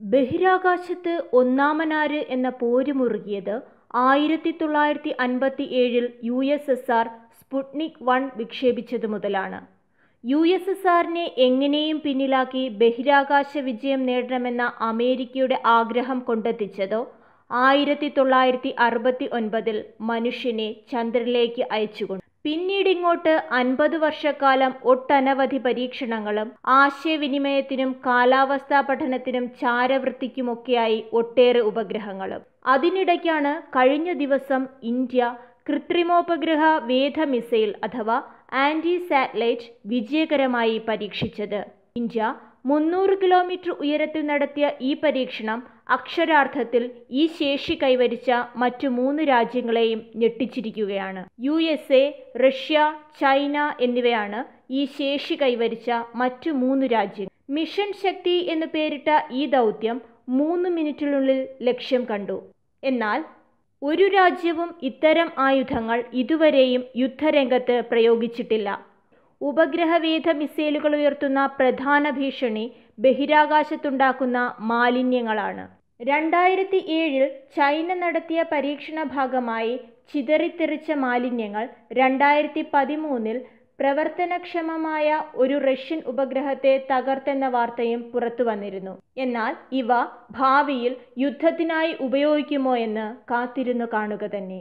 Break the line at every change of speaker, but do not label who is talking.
ബഹിരാകാശത്ത് ഒന്നാമനാര് എന്ന പോരുമുറുകിയത് ആയിരത്തി തൊള്ളായിരത്തി അൻപത്തി ഏഴിൽ U S S R Sputnik one വിക്ഷേപിച്ചത് മുതലാണ്. യു എസ് എസ് ആറിനെ എങ്ങനെയും പിന്നിലാക്കി ബഹിരാകാശ വിജയം നേടണമെന്ന അമേരിക്കയുടെ ആഗ്രഹം കൊണ്ടെത്തിച്ചതോ ആയിരത്തി തൊള്ളായിരത്തി അറുപത്തി ഒൻപതിൽ മനുഷ്യനെ ചന്ദ്രനിലേക്ക് അയച്ചുകൊണ്ട് പിന്നീട് ഇങ്ങോട്ട് അൻപത് വർഷക്കാലം ഒട്ടനവധി പരീക്ഷണങ്ങളും ആശയവിനിമയത്തിനും കാലാവസ്ഥാ പഠനത്തിനും ചാരവൃത്തിക്കുമൊക്കെയായി ഒട്ടേറെ ഉപഗ്രഹങ്ങളും. അതിനിടയ്ക്കാണ് കഴിഞ്ഞ ദിവസം ഇന്ത്യ കൃത്രിമോപഗ്രഹ വേധ മിസൈൽ അഥവാ ആന്റി സാറ്റലൈറ്റ് വിജയകരമായി പരീക്ഷിച്ചത്. ഇന്ത്യ മുന്നൂറ് കിലോമീറ്റർ ഉയരത്തിൽ നടത്തിയ ഈ പരീക്ഷണം അക്ഷരാർത്ഥത്തിൽ ഈ ശേഷി കൈവരിച്ച മറ്റു മൂന്ന് രാജ്യങ്ങളെയും ഞെട്ടിച്ചിരിക്കുകയാണ്. U S A Russia China എന്നിവയാണ് ഈ ശേഷി കൈവരിച്ച മറ്റു മൂന്ന് രാജ്യങ്ങൾ. മിഷൻ ശക്തി എന്ന് പേരിട്ട ഈ ദൗത്യം മൂന്ന് മിനിറ്റിനുള്ളിൽ ലക്ഷ്യം കണ്ടു. എന്നാൽ ഒരു രാജ്യവും ഇത്തരം ആയുധങ്ങൾ ഇതുവരെയും യുദ്ധരംഗത്ത് പ്രയോഗിച്ചിട്ടില്ല. ഉപഗ്രഹവേധ മിസൈലുകൾ ഉയർത്തുന്ന പ്രധാന ഭീഷണി ബഹിരാകാശത്തുണ്ടാക്കുന്ന മാലിന്യങ്ങളാണ്. രണ്ടായിരത്തി ഏഴിൽ ചൈന നടത്തിയ പരീക്ഷണ ഭാഗമായി ചിതറിത്തെറിച്ച മാലിന്യങ്ങൾ രണ്ടായിരത്തി പതിമൂന്നിൽ പ്രവർത്തനക്ഷമമായ ഒരു റഷ്യൻ ഉപഗ്രഹത്തെ തകർത്തെന്ന വാർത്തയും പുറത്തു വന്നിരുന്നു. എന്നാൽ ഇവ ഭാവിയിൽ യുദ്ധത്തിനായി ഉപയോഗിക്കുമോ എന്ന് കാത്തിരുന്നു കാണുക തന്നെ.